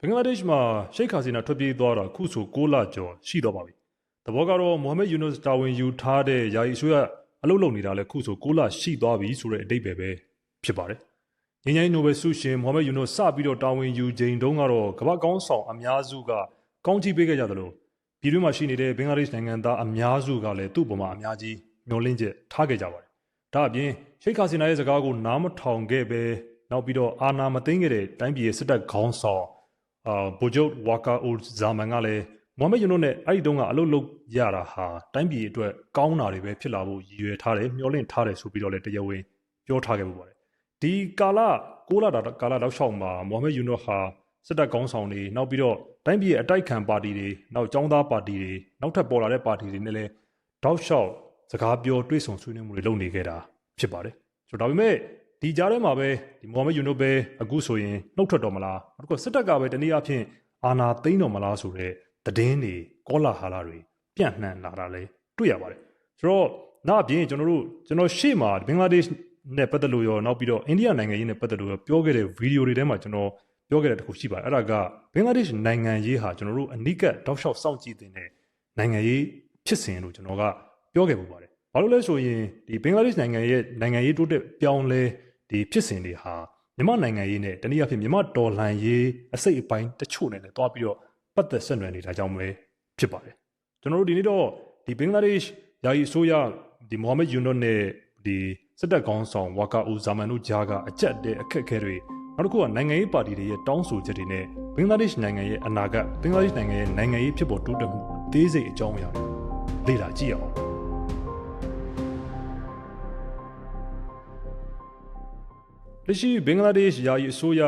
ဘင်္ဂလားဒေ့ရှ်မှာရှိတ်ခါစီနာထွက်ပြေးသွားတာခုဆို6လကျော်ရှိတော့ပါပြီ။တဘောကတော့မိုဟမက်ယူနွတ်တာဝန်ယူထားတဲ့ယာယီအစိုးရအလုပ်လုပ်နေတာလည်းခုဆို6လရှိသွားပြီဆိုတဲ့အတိတ်ပဲပဲဖြစ်ပါတယ်။ငင်းငိုင်းနိုဘယ်ဆုရှင်မိုဟမက်ယူနွတ်စပြီးတော့တာဝန်ယူချိန်တုန်းကတော့ကမ္ဘာကောင်းဆောင်အများစုကကောင်းချီးပေးခဲ့ကြသလိုပြည်တွင်းမှာရှိနေတဲ့ဘင်္ဂလားဒေ့ရှ်နိုင်ငံသားအများစုကလည်းသူ့ပေါ်မှာအများကြီးမျှော်လင့်ချက်ထားခဲ့ကြပါတယ်။ဒါအပြင်ရှိတ်ခါစီနာရဲ့စကားကိုနားမထောင်ခဲ့ပဲနောက်ပြီးတော့အာနာမသိမ့်ခဲ့တဲ့တိုင်းပြည်ရဲ့စစ်တပ်ခေါင်းဆောင် အာဗိုလ်ချုပ်ဝါကာအိုဇာမန်ကလည်းမိုဟမက်ယူနိုနဲ့အဲ့ဒီတုန်းကအလုပ်လုပ်ရတာဟာတိုင်းပြည်အတွက်ကောင်းတာတွေပဲဖြစ်လာဖို့ရည်ရွယ်ထားတယ်မျှော်လင့်ထားတယ်ဆိုပြီးတော့လည်းတရားဝင်ပြောထားခဲ့မှုပါတယ်ဒီကာလ6လတာကာလတောက်လျှောက်မှာမိုဟမက်ယူနိုဟာစစ်တပ်ကောင်းဆောင်တွေနောက်ပြီးတော့တိုင်းပြည်ရဲ့အတိုက်ခံပါတီတွေနောက်ចောင်းသားပါတီတွေနောက်ထပ်ပေါ်လာတဲ့ပါတီတွေနဲ့လည်းတောက်လျှောက်စကားပြောတွေ့ဆုံဆွေးနွေးမှုတွေလုပ်နေခဲ့တာဖြစ်ပါတယ်ဆိုတော့ဒါပေမဲ့ ဒီကြားထဲမှာပဲဒီမိုဟမက်ယူနိုပဲအခုဆိုရင်နှုတ်ထွက်တော်မလားနောက်တစ်ခုစစ်တပ်ကပဲတနည်းအားဖြင့်အာဏာသိမ်းတော်မလားဆိုတဲ့သတင်းတွေကောလာဟာလာတွေပြန့်နှံ့လာတာလည်းတွေ့ရပါတယ်ဆိုတော့နောက်အပြင်ကျွန်တော်တို့ကျွန်တော်ရှေ့မှာဘင်္ဂလားဒေ့ရှ်နဲ့ပတ်သက်လို့ရောနောက်ပြီးတော့အိန္ဒိယနိုင်ငံရေးနဲ့ပတ်သက်လို့ရောပြောခဲ့တဲ့ဗီဒီယိုတွေထဲမှာကျွန်တော်ပြောခဲ့တဲ့တစ်ခုရှိပါတယ်အဲ့ဒါကဘင်္ဂလားဒေ့ရှ်နိုင်ငံရေးဟာကျွန်တော်တို့အနိကတောက်လျှောက်စောင့်ကြည့်တဲ့နိုင်ငံရေးဖြစ်စဉ်လို့ကျွန်တော်ကပြောခဲ့ပူပါတယ်ဘာလို့လဲဆိုရင်ဒီဘင်္ဂလားဒေ့ရှ်နိုင်ငံရဲ့နိုင်ငံရေးတိုးတက်ပြောင်းလဲ ဒီဖြစ်စဉ်တွေဟာမြန်မာနိုင်ငံရေးနဲ့တနည်းအားဖြင့်မြန်မာဒေါ်လာရေးအစိတ်အပိုင်းတချို့နဲ့လည်းတွားပြီးတော့ပတ်သက်ဆက်နွယ်နေတာကြောင့်ပဲဖြစ်ပါတယ်ကျွန်တော်တို့ဒီနေ့တော့ဒီဘင်္ဂလားဒေ့ရှ်ယာယီအစိုးရဒီမိုဟမက်ယူနွတ်နဲ့ဒီစစ်တပ်ကောင်းဆောင်ဝါကာဦးဇာမန်တို့ကြားကအကြက်တဲ့အခက်အခဲတွေနောက်တစ်ခုကနိုင်ငံရေးပါတီတွေရဲ့တောင်းဆိုချက်တွေနဲ့ဘင်္ဂလားဒေ့ရှ်နိုင်ငံရဲ့အနာဂတ်ဘင်္ဂလားဒေ့ရှ်နိုင်ငံရဲ့နိုင်ငံရေးဖြစ်ပေါ်တိုးတက်မှုအသေးစိတ်အကြောင်းအရာတွေလေ့လာကြည့်အောင် လက်ရှိဘင်္ဂလားဒေ့ရှ်ယာယီအစိုးရ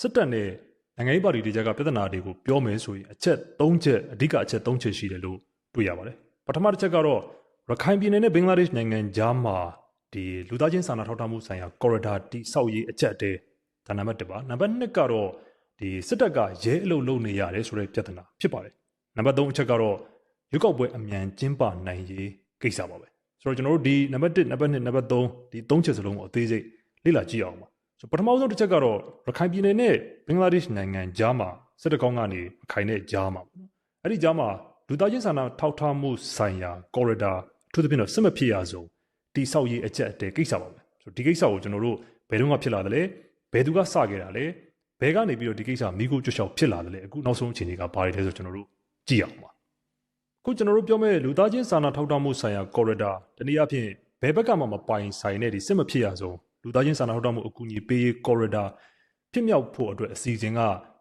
စစ်တပ်နဲ့နိုင်ငံရေးပါတီတွေကြားကပြဿနာတွေကိုပြောမယ်ဆိုရင်အချက်၃ချက်အဓိကအချက်၃ချက်ရှိတယ်လို့တွေ့ရပါတယ်ပထမတစ်ချက်ကတော့ရခိုင်ပြည်နယ်နဲ့ဘင်္ဂလားဒေ့ရှ်နိုင်ငံကြားမှာဒီလူသားချင်းစာနာထောက်ထားမှုဆိုင်ရာ corridor တိစောက်ရေးအချက်အတဲဒါနံပါတ်1ပါနံပါတ်2ကတော့ဒီစစ်တပ်ကရဲအလုပ်လုပ်နေရတယ်ဆိုတဲ့ပြဿနာဖြစ်ပါတယ်နံပါတ်3အချက်ကတော့ရွေးကောက်ပွဲအမြန်ကျင်းပနိုင်ရေးကိစ္စပါပဲဆိုတော့ကျွန်တော်တို့ဒီနံပါတ်1နံပါတ်2နံပါတ်3ဒီ3ချက်စလုံးကိုအသေးစိတ် လေ့လာကြည့်အောင်ပါဆိုပထမဆုံးတစ်ချက်ကတော့ရခိုင်ပြည်နယ်နဲ့ဘင်္ဂလားဒေ့ရှ်နိုင်ငံကြားမှာစစ်တပ်ကောင်းကနေရခိုင်နဲ့ကြားမှာပေါ့နော်အဲ့ဒီကြားမှာလူသားချင်းစာနာထောက်ထားမှုဆိုင်ရာ corridor အထူးသဖြင့်တော့စစ်မဖြစ်ရဆုံးတိဆောက်ရေးအချက်အတဲကိစ္စပါပဲဆိုဒီကိစ္စကိုကျွန်တော်တို့ဘယ်တော့မှဖြစ်လာတယ်လဲဘယ်သူကစခဲ့တာလဲဘယ်ကနေပြီးတော့ဒီကိစ္စမိကိုကြွချောက်ဖြစ်လာတယ်လဲအခုနောက်ဆုံးအခြေအနေကဘာတွေလဲဆိုကျွန်တော်တို့ကြည့်အောင်ပါအခုကျွန်တော်တို့ပြောမဲ့လူသားချင်းစာနာထောက်ထားမှုဆိုင်ရာ corridor တနည်းအားဖြင့်ဘယ်ဘက်ကမှမပိုင်ဆိုင်တဲ့ဒီစစ်မဖြစ်ရဆုံး လူသားချင်းစာနာထောက်ထားမှုအကူအညီပေးရေး corridor ဖြစ်မြောက်ဖို့အတွက်အစီအစဉ်က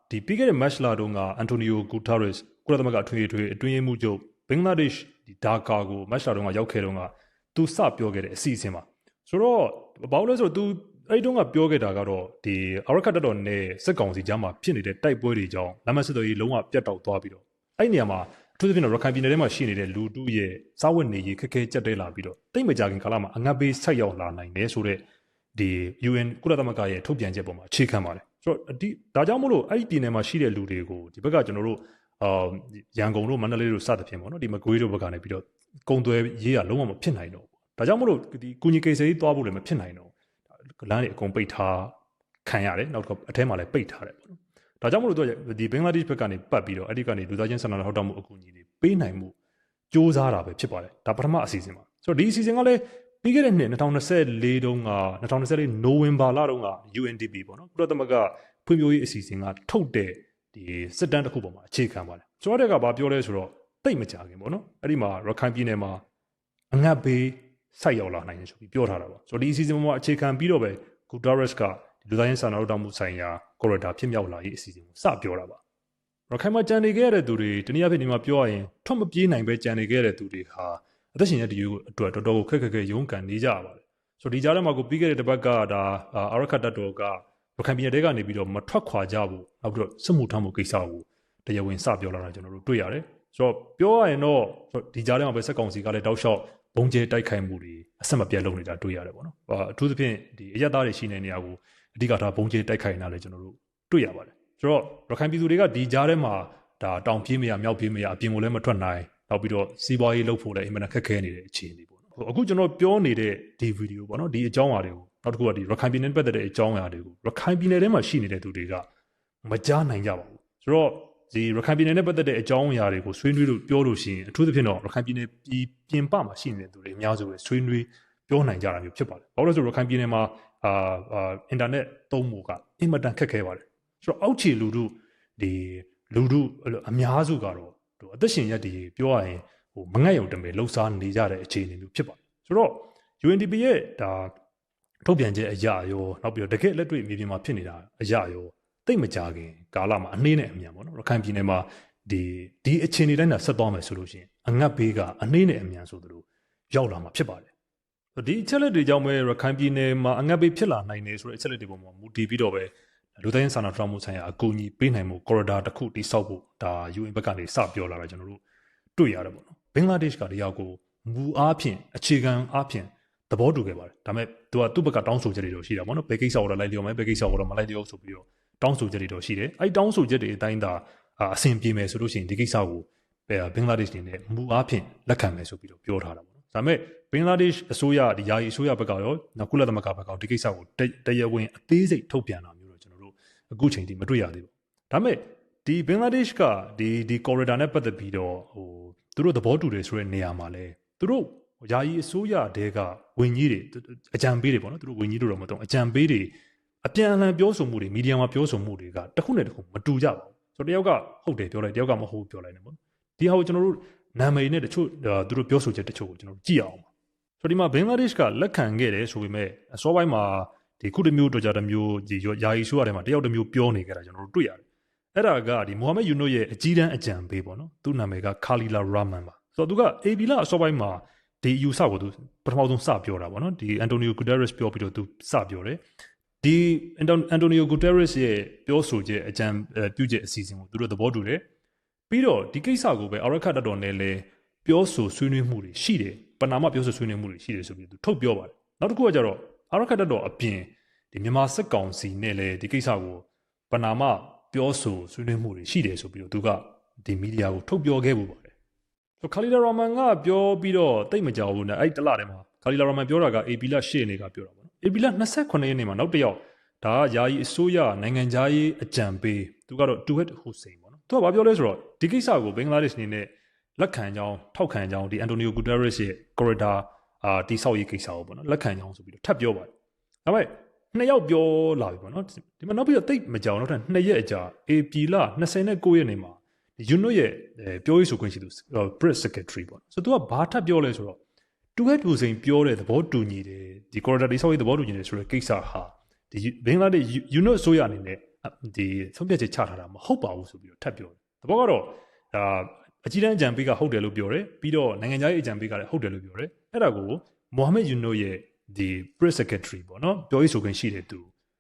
ဒီပြီးခဲ့တဲ့ match လာတုန်းကအန်တိုနီယိုဂူတာရက်စ်ကုလသမဂ္ဂအထွေထွေအတွင်းရေးမှူးချုပ်ဘင်္ဂလားဒေ့ရှ်ဒီဒါကာကို match လာတုန်းကရောက်ခဲ့တုန်းကသူစပြောခဲ့တဲ့အစီအစဉ်ပါဆိုတော့ဘာလို့လဲဆိုတော့ तू အဲ့တုန်းကပြောခဲ့တာကတော့ဒီအရခတ်တော်နဲ့စစ်ကောင်စီကြားမှာဖြစ်နေတဲ့တိုက်ပွဲတွေကြောင့်လမ်းမစစ်တော်ကြီးလုံးဝပြတ်တောက်သွားပြီးတော့အဲ့နေရာမှာအထူးသဖြင့်တော့ရခိုင်ပြည်နယ်ထဲမှာရှိနေတဲ့လူတုရဲ့စားဝတ်နေရေးခက်ခဲကြက်တဲလာပြီးတော့တိတ်မကြခင်ကာလမှာအငတ်ပေးဆက်ရောက်လာနိုင်တယ်ဆိုတော့ ဒီ UN ကုလသမဂ္ဂရဲ့ထုတ်ပြန်ချက်ပေါ်မှာအခြေခံပါတယ်ဆိုတော့ဒီဒါကြောင့်မို့လို့အဲ့ဒီပြည်နယ်မှာရှိတဲ့လူတွေကိုဒီဘက်ကကျွန်တော်တို့အာရန်ကုန်တို့မန္တလေးတို့စသဖြင့်ပေါ့နော်ဒီမကွေးတို့ဘက်ကနေပြီးတော့ကုံသွဲရေးရလုံးဝမဖြစ်နိုင်တော့ဘူးဒါကြောင့်မို့လို့ဒီကုညီကိစ္စကြီးသွားဖို့လည်းမဖြစ်နိုင်တော့လမ်းတွေအကုန်ပိတ်ထားခံရတယ်နောက်တစ်ခါအထဲမှာလည်းပိတ်ထားတယ်ပေါ့နော်ဒါကြောင့်မို့လို့ဒီဘင်္ဂလားဒေ့ရှ်ဘက်ကနေပတ်ပြီးတော့အဲ့ဒီကနေလူသားချင်းစာနာထောက်ထားမှုအကူအညီတွေပေးနိုင်မှုစ조사တာပဲဖြစ်ပါတယ်ဒါပထမအစီအစဉ်ပါဆိုတော့ဒီအစီအစဉ်ကလည်း ပြီးခဲ့တဲ့နှစ်2024တုန်းက2024နိုဝင်ဘာလတုန်းက UNDP ပေါ့နော်ကုလသမဂ္ဂဖွံ့ဖြိုးရေးအစီအစဉ်ကထုတ်တဲ့ဒီစစ်တမ်းတစ်ခုပေါ်မှာအခြေခံပါတယ်ကျွန်တော်တို့ကဘာပြောလဲဆိုတော့တိတ်မကြခင်ပေါ့နော်အဲ့ဒီမှာရခိုင်ပြည်နယ်မှာအငတ်ဘေးဆိုက်ရောက်လာနိုင်တယ်ဆိုပြီးပြောထားတာပါဆိုတော့ဒီအစီအစဉ်ပေါ်မှာအခြေခံပြီးတော့ပဲဂူတာရက်စ်ကလူသားချင်းစာနာထောက်ထားမှုဆိုင်ရာကော်ရီဒါဖြစ်မြောက်လာရေးအစီအစဉ်ကိုစပြောတာပါရခိုင်မှာကြံနေခဲ့တဲ့သူတွေတနည်းအားဖြင့်ဒီမှာပြောရရင်ထွက်မပြေးနိုင်ပဲကြံနေခဲ့တဲ့သူတွေဟာ အသက်ရှင်ရတဲ့ဒီအတွက်တော်တော်ကိုခက်ခက်ခဲရုန်းကန်နေကြရပါတယ်ဆိုတော့ဒီကြားထဲမှာကိုပြီးခဲ့တဲ့တစ်ပတ်ကဒါအာရခတ်တတော်ကရခိုင်ပြည်နယ်ကနေပြီးတော့မထွက်ခွာကြဘူးနောက်ပြီးတော့စစ်မှုထမ်းမှုကိစ္စကိုတရားဝင်စပြောလာတာကျွန်တော်တို့တွေ့ရတယ်ဆိုတော့ပြောရရင်တော့ဒီကြားထဲမှာပဲစက်ကောင်စီကလည်းတောက်လျှောက်ဘုံကျဲတိုက်ခိုက်မှုတွေအဆက်မပြတ်လုပ်နေတာတွေ့ရတယ်ပေါ့နော်အထူးသဖြင့်ဒီအရက်သားတွေရှိနေတဲ့နေရာကိုအဓိကထားဘုံကျဲတိုက်ခိုက်နေတာလည်းကျွန်တော်တို့တွေ့ရပါတယ်ဆိုတော့ရခိုင်ပြည်သူတွေကဒီကြားထဲမှာဒါတောင်ပြေးမရမြောက်ပြေးမရအပြင်ကိုလည်းမထွက်နိုင် နောက်ပြီးတော့စီးပွားရေးလုပ်ဖို့လည်းအင်မတန်ခက်ခဲနေတဲ့အခြေအနေပေါ့နော်အခုကျွန်တော်ပြောနေတဲ့ဒီဗီဒီယိုပေါ့နော်ဒီအကြောင်းအရာတွေကိုနောက်တစ်ခုကဒီရခိုင်ပြည်နယ်ပတ်သက်တဲ့အကြောင်းအရာတွေကိုရခိုင်ပြည်နယ်ထဲမှာရှိနေတဲ့သူတွေကမကြားနိုင်ကြပါဘူးဆိုဆိုတော့ဒီရခိုင်ပြည်နယ်နဲ့ပတ်သက်တဲ့အကြောင်းအရာတွေကိုဆွေးနွေးလို့ပြောလို့ရှိရင်အထူးသဖြင့်တော့ရခိုင်ပြည်နယ်ပြည်ပြင်ပမှာရှိနေတဲ့သူတွေအများစုပဲဆွေးနွေးပြောနိုင်ကြတာမျိုးဖြစ်ပါတယ်။ဘာလို့လဲဆိုတော့ရခိုင်ပြည်နယ်မှာအာအာအင်တာနက်သုံးဖို့ကအင်မတန်ခက်ခဲပါတယ်။ဆိုတော့အောက်ခြေလူထုဒီလူထုအဲ့လိုအများစုကတော့ ဟိုအသက်ရှင်ရက်ဒီပြောရရင်ဟိုမငတ်ရုံတမယ်လှုပ်ရှားနေကြတဲ့အခြေအနေမျိုးဖြစ်ပါတယ်။ဆိုတော့ UNDP ရဲ့ဒါထုတ်ပြန်ချက်အရာရောနောက်ပြီးတော့တကယ်လက်တွေ့မြေပြင်မှာဖြစ်နေတာအရာရောတိတ်မကြခင်ကာလမှာအနှေးနဲ့အမြန်ပေါ့နော်ရခိုင်ပြည်နယ်မှာဒီဒီအခြေအနေတိုင်းသာဆက်သွားမယ်ဆိုလို့ရှိရင်အငတ်ဘေးကအနှေးနဲ့အမြန်ဆိုသလိုရောက်လာမှာဖြစ်ပါတယ်ဒီအချက်လက်တွေကြောင့်ပဲရခိုင်ပြည်နယ်မှာအငတ်ဘေးဖြစ်လာနိုင်တယ်ဆိုတဲ့အချက်လက်တွေပေါ်မှာမူတည်ပြီးတော့ပဲ လူတိုင်းစာနာထောက်မှုဆိုင်ရာအကူအညီပေးနိုင်မှု corridor တစ်ခုတိစောက်ဖို့ဒါ UN ဘက်ကနေစပြောလာတာကျွန်တော်တို့တွေ့ရတယ်ပေါ့နော်ဘင်္ဂလားဒေ့ရှ်ကတရားကိုမူအားဖြင့်အခြေခံအားဖြင့်သဘောတူခဲ့ပါတယ်ဒါပေမဲ့သူကသူ့ဘက်ကတောင်းဆိုချက်တွေတော့ရှိတာပေါ့နော်ဘယ်ကိစ္စကိုတော့လိုက်လျော်မယ်ဘယ်ကိစ္စကိုတော့မလိုက်လျော်ဆိုပြီးတော့တောင်းဆိုချက်တွေတော့ရှိတယ်အဲ့တောင်းဆိုချက်တွေအတိုင်းသာအဆင်ပြေမယ်ဆိုလို့ရှိရင်ဒီကိစ္စကိုဘင်္ဂလားဒေ့ရှ်နေနဲ့မူအားဖြင့်လက်ခံမယ်ဆိုပြီးတော့ပြောထားတာပေါ့နော်ဒါပေမဲ့ဘင်္ဂလားဒေ့ရှ်အစိုးရဒီယာယီအစိုးရဘက်ကရောနောက်ကုလသမဂ္ဂဘက်ကဒီကိစ္စကိုတရားဝင်အသေးစိတ်ထုတ်ပြန်တာမျိုးတော့ကျွန်တော်တို့ အခုချိန်ထိမတွေ့ရသေးဘူးဒါပေမဲ့ဒီဘင်္ဂလားဒေ့ရှ်ကဒီဒီ corridor နဲ့ပတ်သက်ပြီးတော့ဟိုသူတို့သဘောတူတယ်ဆိုတဲ့နေရာမှာလဲသူတို့ယာယီအစိုးရတဲကဝင်ကြီးတွေအကြံပေးတွေပေါ့နော်သူတို့ဝင်ကြီးတို့တော့မတော့အကြံပေးတွေအပြန်အလှန်ပြောဆိုမှုတွေမီဒီယာမှာပြောဆိုမှုတွေကတစ်ခုနဲ့တစ်ခုမတူကြပါဘူးဆိုတော့တယောက်ကဟုတ်တယ်ပြောလိုက်တယောက်ကမဟုတ်ပြောလိုက်နေပေါ့ဒီဟာကိုကျွန်တော်တို့နာမည်နဲ့တချို့သူတို့ပြောဆိုချက်တချို့ကိုကျွန်တော်တို့ကြည့်အောင်ပါဆိုတော့ဒီမှာဘင်္ဂလားဒေ့ရှ်ကလက်ခံခဲ့တယ်ဆိုပေမဲ့အစောပိုင်းမှာ ဒီခုတစ်မျိုးတော့ကြတစ်မျိုးဒီယာယီဆိုရတယ်မှာတယောက်တစ်မျိုးပြောနေကြတာကျွန်တော်တို့တွေ့ရတယ်အဲ့ဒါကဒီမိုဟာမက်ယူနိုရဲ့အကြီးတန်းအကြံပေးပေါ့နော်သူ့နာမည်ကခါလီလာရာမန်ပါဆိုတော့သူက AB လာအစောပိုင်းမှာဒီယူဆကိုသူပထမဆုံးစပြောတာပေါ့နော်ဒီအန်တိုနီယိုဂူတာရက်စ်ပြောပြီးတော့သူစပြောတယ်ဒီအန်တိုနီယိုဂူတာရက်စ်ရဲ့ပြောဆိုချက်အကြံပြုချက်အစီအစဉ်ကိုသူတို့သဘောတူတယ်ပြီးတော့ဒီကိစ္စကိုပဲအရခတ်တတော်နဲ့လဲပြောဆိုဆွေးနွေးမှုတွေရှိတယ်ပနာမပြောဆိုဆွေးနွေးမှုတွေရှိတယ်ဆိုပြီးသူထုတ်ပြောပါတယ်နောက်တစ်ခုကကြတော့ အရခတ်တတော်အပြင်ဒီမြန်မာစစ်ကောင်စီနဲ့လဲဒီကိစ္စကိုပနာမပြောဆိုဆွေးနွေးမှုတွေရှိတယ်ဆိုပြီးတော့သူကဒီမီဒီယာကိုထုတ်ပြောခဲ့ဖို့ပါတယ်ဆိုခါလီလာရာမန်ကပြောပြီးတော့တိတ်မကြောက်ဘူးနဲ့အဲ့တလထဲမှာခါလီလာရာမန်ပြောတာက AB လ8နေကပြောတာပေါ့နော် AB လ28ရက်နေ့မှာနောက်တစ်ယောက်ဒါကယာယီအစိုးရနိုင်ငံသားရေးအကြံပေးသူကတော့တူဟက်ဟူစိန်ပေါ့နော်သူကဘာပြောလဲဆိုတော့ဒီကိစ္စကိုဘင်္ဂလားဒေ့ရှ်နေနဲ့လက်ခံကြောင်းထောက်ခံကြောင်းဒီအန်တိုနီယိုဂူတာရက်စ်ရဲ့ corridor အာတိဆောက်ရေးကိစ္စကိုပေါ့နော်လက်ခံကြောင်းဆိုပြီးတော့ထပ်ပြောပါတယ်ဒါပေမဲ့နှစ်ယောက်ပြောလာပြီပေါ့နော်ဒီမှာနောက်ပြီးတော့တိတ်မကြောင်နောက်ထပ်နှစ်ရက်အကြာ AP လ29ရက်နေ့မှာ UNO ရဲ့ပြောရေးဆိုခွင့်ရှိသူ Brit Secretary ပေါ့ဆိုတော့ तू ကဘာထပ်ပြောလဲဆိုတော့တူဟက်တူစိန်ပြောတဲ့သဘောတူညီတယ်ဒီ corridor တိဆောက်ရေးသဘောတူညီတယ်ဆိုတဲ့ကိစ္စဟာဒီဘင်္ဂလားဒေ့ရှ် UNO အစိုးရအနေနဲ့ဒီဆုံးဖြတ်ချက်ချထားတာမဟုတ်ပါဘူးဆိုပြီးတော့ထပ်ပြောတယ်သဘောကတော့ဒါအကြီးတန်းအကြံပေးကဟုတ်တယ်လို့ပြောတယ်ပြီးတော့နိုင်ငံခြားရေးအကြံပေးကလည်းဟုတ်တယ်လို့ပြောတယ် အဲ့ဒါကိုမိုဟာမက်ယူနိုရဲ့ဒီ press secretary ပေါ့နော်ပြောရေးဆိုခွင့်ရှိတဲ့သူ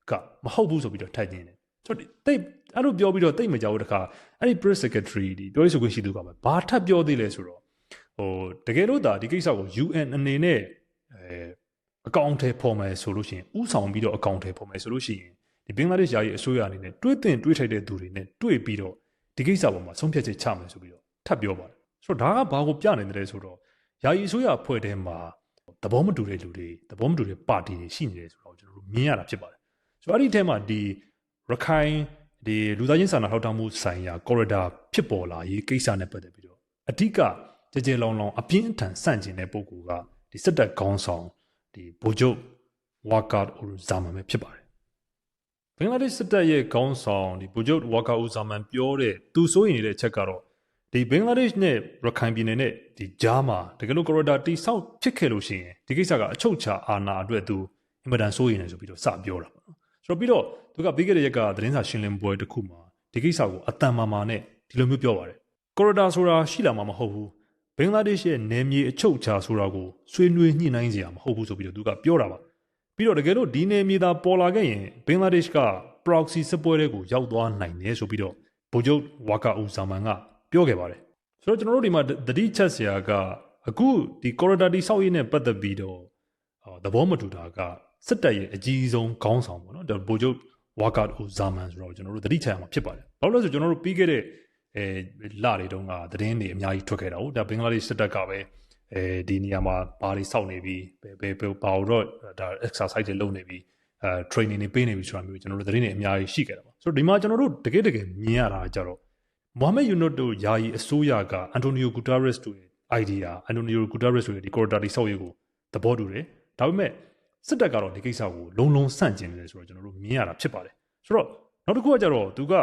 ကမဟုတ်ဘူးဆိုပြီးတော့ထိုက်နေတယ်ဆိုတော့တိတ်အဲ့လိုပြောပြီးတော့တိတ်မကြောက်တခါအဲ့ဒီ press secretary ဒီပြောရေးဆိုခွင့်ရှိသူကပဲဘာထပ်ပြောသေးလဲဆိုတော့ဟိုတကယ်လို့ဒါဒီကိစ္စကို UN အနေနဲ့အဲအကောင့်ထဲပေါ်မယ်ဆိုလို့ရှိရင်ဥဆောင်ပြီးတော့အကောင့်ထဲပေါ်မယ်ဆိုလို့ရှိရင်ဒီဘင်္ဂလားဒေ့ရှ်ယာယီအစိုးရအနေနဲ့တွေးတင်တွေးထိုက်တဲ့သူတွေနဲ့တွေးပြီးတော့ဒီကိစ္စပေါ်မှာဆုံးဖြတ်ချက်ချမယ်ဆိုပြီးတော့ထပ်ပြောပါတယ်ဆိုတော့ဒါကဘာကိုပြနေတယ်ဆိုတော့ ယာယီအစိုးရအဖွဲ့ထဲမှာသဘောမတူတဲ့လူတွေသဘောမတူတဲ့ပါတီတွေရှိနေတယ်ဆိုတော့ကျွန်တော်တို့မြင်ရတာဖြစ်ပါတယ်ဆိုတော့အဲ့ဒီထဲမှာဒီရခိုင်ဒီလူသားချင်းစာနာထောက်ထားမှုဆိုင်ရာ corridor ဖြစ်ပေါ်လာရေးကိစ္စနဲ့ပတ်သက်ပြီးတော့အဓိကကြကြလောင်လောင်အပြင်းအထန်ဆန့်ကျင်တဲ့ပုံကူကဒီစစ်တပ်ခေါင်းဆောင်ဒီဗိုလ်ချုပ်ဝါကာအိုဇာမန်ပဲဖြစ်ပါတယ်ဘင်္ဂလားဒေ့ရှ်စစ်တပ်ရဲ့ခေါင်းဆောင်ဒီဗိုလ်ချုပ်ဝါကာအိုဇာမန်ပြောတဲ့သူစိုးရင်နေတဲ့အချက်ကတော့ ဒီဘင်္ဂလားဒေ့ရှ်နဲ့ရခိုင်ပြည်နယ်နဲ့ဒီဂျားမှာတကယ်လို့ corridor တိဆောက်ဖြစ်ခဲ့လို့ရှိရင်ဒီကိစ္စကအချုပ်ချာအာဏာအတွက်သူအင်မတန်စိုးရင်နေဆိုပြီးတော့စပြောတာပေါ့နော်ဆိုတော့ပြီးတော့သူကပြီးခဲ့တဲ့ရက်ကသတင်းစာရှင်းလင်းပွဲတစ်ခုမှာဒီကိစ္စကိုအတန်မာမာနဲ့ဒီလိုမျိုးပြောပါတယ် corridor ဆိုတာရှိလာမှာမဟုတ်ဘူးဘင်္ဂလားဒေ့ရှ်ရဲ့နယ်မြေအချုပ်ချာဆိုတာကိုဆွေးနွေးညှိနှိုင်းစရာမဟုတ်ဘူးဆိုပြီးတော့သူကပြောတာပါပြီးတော့တကယ်လို့ဒီနယ်မြေသာပေါ်လာခဲ့ရင်ဘင်္ဂလားဒေ့ရှ်က proxy စစ်ပွဲတွေကိုရောက်သွားနိုင်တယ်ဆိုပြီးတော့ဗိုလ်ချုပ်ဝါကာဦးဇာမန်က ပြောခဲ့ပါတယ်ဆိုတော့ကျွန်တော်တို့ဒီမှာတတိချက်ဆရာကအခုဒီ corridor တိဆောက်ရေးနဲ့ပတ်သက်ပြီးတော့သဘောမတူတာကစစ်တပ်ရဲ့အကြီးဆုံးခေါင်းဆောင်ပေါ့နော်ဒါဗိုလ်ချုပ်ဝါကာဦးဇာမန်ဆိုတော့ကျွန်တော်တို့တတိချက်မှာဖြစ်ပါတယ်ဘာလို့လဲဆိုကျွန်တော်တို့ပြီးခဲ့တဲ့အဲလတွေတုန်းကသတင်းတွေအများကြီးထွက်ခဲ့တာဟုတ်ဒါဘင်္ဂလားဒေ့ရှ်စစ်တပ်ကပဲအဲဒီနေရာမှာဘာတွေစောက်နေပြီးဘယ်ဘယ်ဘာလို့တော့ဒါ exercise တွေလုပ်နေပြီးအဲ training တွေပေးနေပြီဆိုတာမျိုးကျွန်တော်တို့သတင်းတွေအများကြီးရှိခဲ့တာပါဆိုတော့ဒီမှာကျွန်တော်တို့တကယ်တကယ်မြင်ရတာကြတော့ မိုဟာမက်ယူနွတ်တို့ယာယီအစိုးရကအန်တိုနီယိုဂူတာရက်စ်တို့ရဲ့ idea အန်တိုနီယိုဂူတာရက်စ်တို့ရဲ့ဒီ corridor တိဆောက်ရေးကိုသဘောတူတယ်ဒါပေမဲ့စစ်တပ်ကတော့ဒီကိစ္စကိုလုံလုံဆန့်ကျင်နေတယ်ဆိုတော့ကျွန်တော်တို့မြင်ရတာဖြစ်ပါတယ်ဆိုတော့နောက်တစ်ခုကကြတော့သူက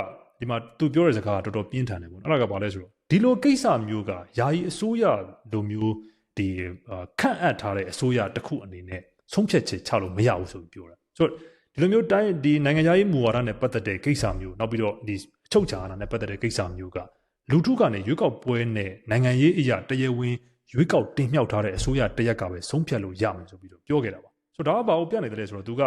ဒီမှာသူပြောတဲ့စကားကတော်တော်ပြင်းထန်တယ်ပေါ့အဲ့ဒါကဘာလဲဆိုတော့ဒီလိုကိစ္စမျိုးကယာယီအစိုးရလိုမျိုးဒီခန့်အပ်ထားတဲ့အစိုးရတစ်ခုအနေနဲ့ဆုံးဖြတ်ချက်ချလို့မရဘူးဆိုပြီးပြောတာဆိုတော့ ဒီလိုမျိုးတိုင်းဒီနိုင်ငံသားရေးမူဝါဒနဲ့ပတ်သက်တဲ့ကိစ္စမျိုးနောက်ပြီးတော့ဒီအချုပ်ချာအာဏာနဲ့ပတ်သက်တဲ့ကိစ္စမျိုးကလူထုကနေရွေးကောက်ပွဲနဲ့နိုင်ငံရေးအရာတရားဝင်ရွေးကောက်တင်မြှောက်ထားတဲ့အစိုးရတရက်ကပဲဆုံးဖြတ်လို့ရမယ်ဆိုပြီးတော့ပြောခဲ့တာပါဆိုတော့ဒါကဘာကိုပြနေတယ်ဆိုတော့သူက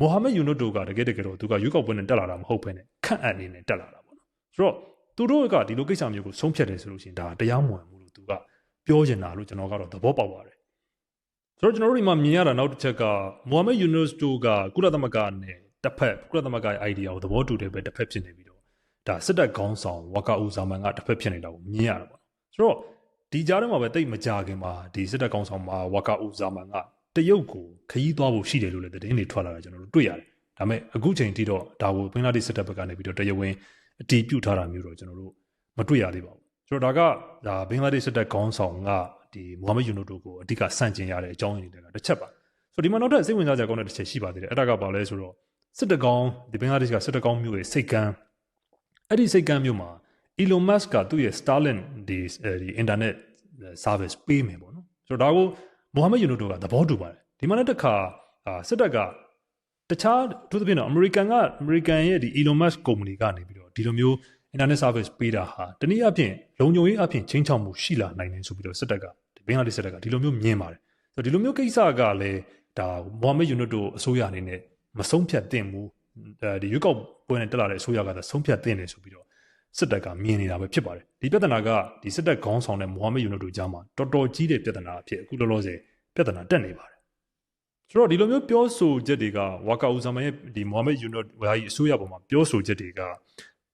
မိုဟာမက်ယူနွတ်တိုကတကယ်တကယ်တော့သူကရွေးကောက်ပွဲနဲ့တက်လာတာမဟုတ်ဘဲနဲ့ခန့်အပ်အနေနဲ့တက်လာတာပေါ့နော်ဆိုတော့သူတို့ကဒီလိုကိစ္စမျိုးကိုဆုံးဖြတ်တယ်ဆိုလို့ရှိရင်ဒါတရားမဝင်ဘူးလို့သူကပြောချင်တာလို့ကျွန်တော်ကတော့သဘောပေါက်ပါတယ် ဆိုတော့ကျွန်တော်တို့ဒီမှာမြင်ရတာနောက်တစ်ချက်ကမိုဟာမက်ယူနွတ်တိုကကုလသမဂ္ဂနဲ့တစ်ဖက်ကုလသမဂ္ဂရဲ့ idea ကိုသဘောတူတယ်ပဲတစ်ဖက်ဖြစ်နေပြီးတော့ဒါစစ်တပ်ခေါင်းဆောင်ဝါကာဦးဇာမန်ကတစ်ဖက်ဖြစ်နေတာကိုမြင်ရတာပေါ့ဆိုတော့ဒီကြားထဲမှာပဲတိတ်မကြခင်မှာဒီစစ်တပ်ခေါင်းဆောင်မှာဝါကာဦးဇာမန်ကတရုတ်ကိုခရီးသွားဖို့ရှိတယ်လို့လည်းသတင်းတွေထွက်လာတာကျွန်တော်တို့တွေ့ရတယ်ဒါပေမဲ့အခုချိန်ထိတော့ဒါကိုဘင်္ဂလားဒေ့ရှ်စစ်တပ်ဘက်ကနေပြီးတော့တရားဝင်အတည်ပြုထားတာမျိုးတော့ကျွန်တော်တို့မတွေ့ရသေးပါဘူးဆိုတော့ဒါကဒါဘင်္ဂလားဒေ့ရှ်စစ်တပ်ခေါင်းဆောင်က ဒီမိုဟာမက်ယူနိုတိုကိုအဓိကဆန့်ကျင်ရတဲ့အကြောင်းရင်းတွေကတစ်ချက်ပါဆိုတော့ဒီမှာနောက်ထပ်စိတ်ဝင်စားစရာကောင်းတဲ့တစ်ချက်ရှိပါသေးတယ်အဲ့ဒါကဘာလဲဆိုတော့စစ်တကောင်းဒီဘင်္ဂလားဒေ့ရှ်ကစစ်တကောင်းမျိုးရဲ့စိတ်ကမ်းအဲ့ဒီစိတ်ကမ်းမျိုးမှာ Elon Musk ကသူ့ရဲ့ Starlink ဒီဒီ internet service ပေးမယ်ပေါ့နော်ဆိုတော့ဒါကိုမိုဟာမက်ယူနိုတိုကသဘောတူပါတယ်ဒီမှာလည်းတစ်ခါစစ်တပ်ကတခြားသူသဖြင့်တော့ American က American ရဲ့ဒီ Elon Musk ကုမ္ပဏီကနေပြီးတော့ဒီလိုမျိုး internet service ပေးတာဟာတနည်းအားဖြင့်လုံခြုံရေးအပြင်ချင်းချောက်မှုရှိလာနိုင်တယ်ဆိုပြီးတော့စစ်တပ်ကဒီဘင်္ဂလားဒေ့ရှ်စစ်တပ်ကဒီလိုမျိုးမြင်ပါတယ်ဆိုတော့ဒီလိုမျိုးကိစ္စကလည်းဒါမိုဟာမက်ယူနိုတိုအစိုးရအနေနဲ့မဆုံးဖြတ်သင့်ဘူးဒီရွေးကောက်ပွဲနဲ့တက်လာတဲ့အစိုးရကသာဆုံးဖြတ်သင့်တယ်ဆိုပြီးတော့စစ်တပ်ကမြင်နေတာပဲဖြစ်ပါတယ်ဒီပြဿနာကဒီစစ်တပ်ခေါင်းဆောင်တဲ့မိုဟာမက်ယူနိုတိုကြားမှာတော်တော်ကြီးတဲ့ပြဿနာအဖြစ်အခုလောလောဆယ်ပြဿနာတက်နေပါတယ်ဆိုတော့ဒီလိုမျိုးပြောဆိုချက်တွေကဝါကာဦးဇာမန်ရဲ့ဒီမိုဟာမက်ယူနိုဝါကြီးအစိုးရပေါ်မှာပြောဆိုချက်တွေက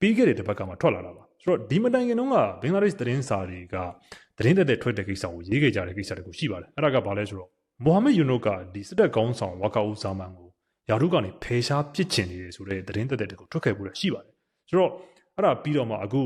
ပြီးခဲ့တဲ့တစ်ပတ်ကမှထွက်လာတာပါဆိုတော့ဒီမတိုင်ခင်တုန်းကဘင်္ဂလားဒေ့ရှ်သတင်းစာတွေကသတင်းတက်တဲ့ထွက်တဲ့ကိစ္စကိုရေးခဲ့ကြတဲ့ကိစ္စတခုရှိပါတယ်အဲ့ဒါကဘာလဲဆိုတော့မိုဟာမက်ယူနိုကဒီစစ်တပ်ကောင်းဆောင်ဝါကာဦးဇာမန်ကိုယာရုကနေဖယ်ရှားပစ်ချင်နေတယ်ဆိုတဲ့သတင်းတက်တဲ့တခုထွက်ခဲ့ဖို့လည်းရှိပါတယ်ဆိုတော့အဲ့ဒါပြီးတော့မှအခု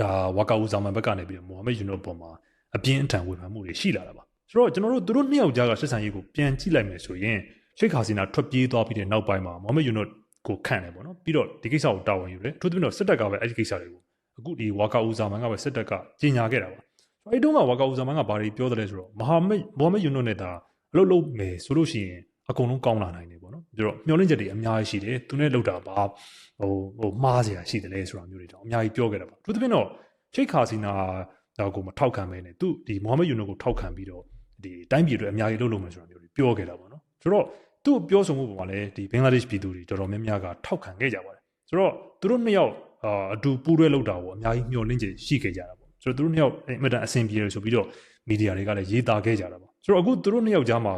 ဒါဝါကာဦးဇာမန်ဘက်ကနေပြီးတော့မိုဟာမက်ယူနိုပေါ်မှာအပြင်းအထန်ဝေဖန်မှုတွေရှိလာတာပါဆိုတော့ကျွန်တော်တို့သူတို့နှစ်ယောက်ကြားကဆက်ဆံရေးကိုပြန်ကြည့်လိုက်မယ်ဆိုရင်ရှိတ်ခါစီနာထွက်ပြေးသွားပြီးတဲ့နောက်ပိုင်းမှာမိုဟာမက်ယူနို ကိုခန့်တယ်ပေါ့နော်ပြီးတော့ဒီကိစ္စကိုတာဝန်ယူတယ်ထို့သဖြင့်တော့စစ်တပ်ကပဲအဲ့ဒီကိစ္စတွေကိုအခုဒီဝါကာဦးဇာမန်ကပဲစစ်တပ်ကကြီးညာခဲ့တာပါအဲ့တုန်းကဝါကာဦးဇာမန်ကဘာတွေပြောတယ်လဲဆိုတော့မဟာမက်မိုဟာမက်ယူနိုနဲ့ဒါအလုပ်လုပ်မယ်ဆိုလို့ရှိရင်အကုန်လုံးကောင်းလာနိုင်တယ်ပေါ့နော်ပြီးတော့မျောလင့်ချက်တွေအများကြီးရှိတယ်သူနဲ့လောက်တာပါဟိုဟိုမှားစရာရှိတယ်လဲဆိုတာမျိုးတွေတော့အများကြီးပြောခဲ့တာပါသူသဖြင့်တော့ချိတ်ခါစီနာတော့ကိုမထောက်ခံပဲနဲ့သူဒီမိုဟာမက်ယူနိုကိုထောက်ခံပြီးတော့ဒီတိုင်းပြည်အတွက်အများကြီးလုပ်လို့မယ်ဆိုတာမျိုးတွေပြောခဲ့တာပေါ့နော်ဆိုတော့ သူ့ပြောဆိုမှုပုံမှာလည်းဒီဘင်္ဂလားဒေ့ရှ်ပြည်သူတွေတော်တော်များများကထောက်ခံခဲ့ကြပါတယ်ဆိုတော့သူတို့နှစ်ယောက်အတူပူးတွဲလုပ်တာကိုအများကြီးမျှော်လင့်ချက်ရှိခဲ့ကြတာပေါ့ဆိုတော့သူတို့နှစ်ယောက်အင်မတန်အဆင်ပြေတယ်ဆိုပြီးတော့မီဒီယာတွေကလည်းရေးသားခဲ့ကြတာပေါ့ဆိုတော့အခုသူတို့နှစ်ယောက်ကြားမှာ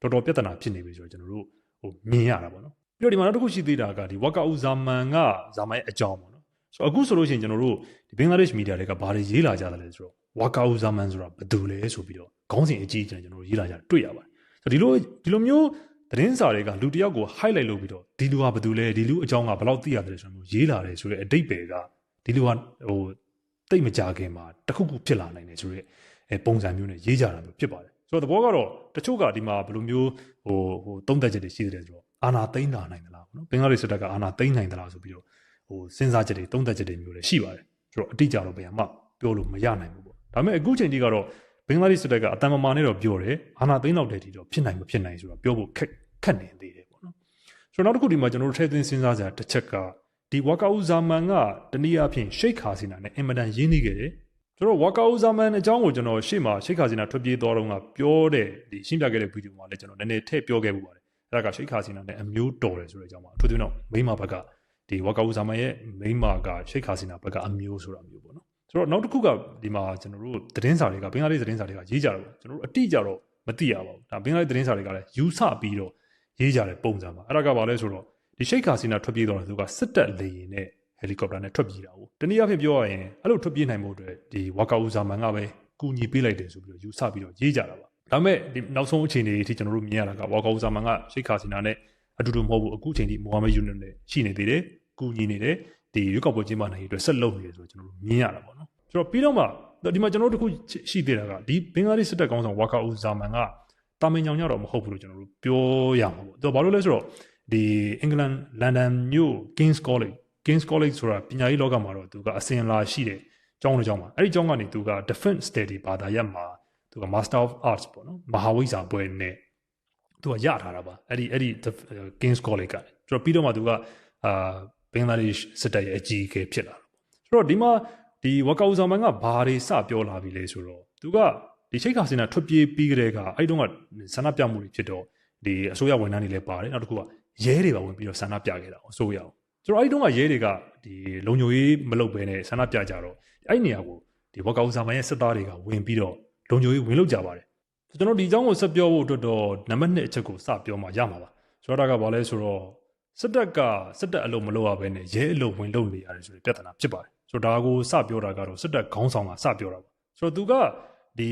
တော်တော်ပြဿနာဖြစ်နေပြီဆိုတော့ကျွန်တော်တို့ဟိုမြင်ရတာပေါ့နော်ပြီးတော့ဒီမှာနောက်တစ်ခုရှိသေးတာကဒီဝက်ကာဦးဇာမန်ကဇာမန်ရဲ့အကြောင်းပေါ့နော်ဆိုတော့အခုဆိုလို့ရှိရင်ကျွန်တော်တို့ဒီဘင်္ဂလားဒေ့ရှ်မီဒီယာတွေကဘာတွေရေးလာကြတယ်လဲဆိုတော့ဝက်ကာဦးဇာမန်ဆိုတာဘယ်သူလဲဆိုပြီးတော့ခေါင်းစဉ်အကြီးကျွန်တော်တို့ရေးလာကြတယ်တွေ့ရပါတယ်ဆိုတော့ဒီလိုဒီလိုမျိုး သတင်းစာတွေကလူတယောက်ကို highlight လုပ်ပြီးတော့ဒီလူကဘယ်သူလဲဒီလူအကြောင်းကဘယ်လောက်သိရတယ်ဆိုတော့ရေးလာတယ်ဆိုတဲ့အတိတ်ပဲကဒီလူကဟိုတိတ်မကြခင်မှာတခုခုဖြစ်လာနိုင်တယ်ဆိုတဲ့ပုံစံမျိုးနဲ့ရေးကြတာမျိုးဖြစ်ပါတယ်ဆိုတော့သဘောကတော့တချို့ကဒီမှာဘယ်လိုမျိုးဟိုဟိုသုံးသက်ချက်တွေရှိတယ်ဆိုတော့အာနာသိမ့်လာနိုင်သလားနော်ဘင်္ဂလားဒေ့ရှ်စစ်တပ်ကအာနာသိမ့်နိုင်သလားဆိုပြီးတော့ဟိုစဉ်းစားချက်တွေသုံးသက်ချက်တွေမျိုးလည်းရှိပါတယ်ဆိုတော့အတိအကျတော့ဘယ်မှပြောလို့မရနိုင်ဘူးပေါ့ဒါပေမဲ့အခုချိန်ထိကတော့ဘင်္ဂလားဒေ့ရှ်စစ်တပ်ကအတန်မမာနဲ့တော့ပြောတယ်အာနာသိမ့်လောက်တဲ့ဒီတော့ဖြစ်နိုင်မဖြစ်နိုင်ဆိုတော့ပြောဖို့ခက် ခက်နေသေးတယ်ပေါ့နော်ဆိုတော့နောက်တစ်ခုဒီမှာကျွန်တော်တို့ထည့်သွင်းစဉ်းစားကြတစ်ချက်ကဒီဝါကာဦးဇာမန်ကတနည်းအားဖြင့်ရှိတ်ခါစီနာနဲ့အင်မတန်ရင်းနှီးခဲ့တယ်ဆိုတော့ဝါကာဦးဇာမန်အကြောင်းကိုကျွန်တော်ရှေ့မှာရှိတ်ခါစီနာထွက်ပြေးသွားတော့ကပြောတဲ့ဒီရှင်းပြခဲ့တဲ့ဗီဒီယိုမှာလည်းကျွန်တော်နည်းနည်းထည့်ပြောခဲ့မှုပါတယ်အဲ့ဒါကရှိတ်ခါစီနာနဲ့အမျိုးတော်တယ်ဆိုတဲ့အကြောင်းပါအထူးသဖြင့်တော့မိမဘက်ကဒီဝါကာဦးဇာမန်ရဲ့မိမကရှိတ်ခါစီနာဘက်ကအမျိုးဆိုတာမျိုးပေါ့နော်ဆိုတော့နောက်တစ်ခုကဒီမှာကျွန်တော်တို့သတင်းစာတွေကဘင်္ဂလားဒေ့ရှ်သတင်းစာတွေကရေးကြတယ်ပေါ့ကျွန်တော်တို့အတိအကျတော့မသိရပါဘူးဒါဘင်္ဂလားဒေ့ရှ်သတင်းစာတွေကလည်းယူဆပြီးတော့ ရေးကြတဲ့ပုံစံပါအဲ့ဒါကဘာလဲဆိုတော့ဒီရှိတ်ခါစီနာထွက်ပြေးတော့သူကစစ်တပ်လေရင်နဲ့ဟယ်လီကော်ပတာနဲ့ထွက်ပြေးတာကိုတနည်းအားဖြင့်ပြောရရင်အဲ့လိုထွက်ပြေးနိုင်မှုအတွက်ဒီဝါကာဦးဇာမန်ကပဲကူညီပေးလိုက်တယ်ဆိုပြီးတော့ယူဆပြီးတော့ရေးကြတာပါဒါပေမဲ့ဒီနောက်ဆုံးအခြေအနေအထိကျွန်တော်တို့မြင်ရတာကဝါကာဦးဇာမန်ကရှိတ်ခါစီနာနဲ့အတူတူမဟုတ်ဘူးအခုချိန်ထိမိုဟာမက်ယူနွတ်နဲ့ရှိနေသေးတယ်ကူညီနေတယ်ဒီရွေးကောက်ပွဲကျင်းပနိုင်ရေးအတွက်ဆက်လုပ်နေတယ်ဆိုတော့ကျွန်တော်တို့မြင်ရတာပေါ့နော်ဆိုတော့ပြီးတော့မှဒီမှာကျွန်တော်တို့တခုရှိသေးတာကဒီဘင်္ဂလားဒေ့ရှ်စစ်တပ်ကောင်းဆောင်ဝါကာဦးဇာမန်က တာမင်ညောင်ညတော့မဟုတ်ဘူးလို့ကျွန်တော်တို့ပြောရမှာပေါ့သူကဘာလို့လဲဆိုတော့ဒီအင်္ဂလန်လန်ဒန်မြို့ King's College King's College ဆိုတာပညာရေးလောကမှာတော့သူကအစင်လာရှိတယ်ကျောင်းတစ်ကျောင်းမှာအဲ့ဒီကျောင်းကနေသူက Defense Study ဘာသာရပ်မှာသူက Master of Arts ပေါ့နော်မဟာဝိဇ္ဇာဘွဲနဲ့သူကရထားတာပါအဲ့ဒီအဲ့ဒီ King's College ကဆိုတော့ပြီးတော့မှသူကအာဘင်္ဂလားဒေ့ရှ်စစ်တပ်ရဲ့အကြီးအကဲဖြစ်လာတာဆိုတော့ဒီမှာဒီဝကာဦးဆောင်မန်ကဘာတွေစပြောလာပြီလဲဆိုတော့သူက ဒီချိတ်ခါစင်နာထွက်ပြေးပြီးကြတဲ့ကအဲ့တုန်းကဆန္ဒပြမှုတွေဖြစ်တော့ဒီအစိုးရဝန်ထမ်းတွေလည်းပါတယ်နောက်တစ်ခုကရဲတွေပါဝင်ပြီးတော့ဆန္ဒပြခဲ့တာအစိုးရအောင်ဆိုတော့အဲ့တုန်းကရဲတွေကဒီလုံခြုံရေးမလုပ်ဘဲနဲ့ဆန္ဒပြကြတော့အဲ့နေရာကိုဒီဝကာဦးဆောင်မန်ရဲ့စစ်သားတွေကဝင်ပြီးတော့လုံခြုံရေးဝင်လုပ်ကြပါတယ်ကျွန်တော်ဒီအကြောင်းကိုဆက်ပြောဖို့အတွက်တော့နံပါတ်1အချက်ကိုစပြောမှရမှာပါဆိုတော့ဒါကဘာလဲဆိုတော့စစ်တပ်ကစစ်တပ်အလုပ်မလုပ်ရဘဲနဲ့ရဲအလုပ်ဝင်လုပ်နေရတယ်ဆိုတဲ့ပြဿနာဖြစ်ပါတယ်ဆိုတော့ဒါကိုစပြောတာကတော့စစ်တပ်ခေါင်းဆောင်ကစပြောတာပါဆိုတော့သူက ဒီ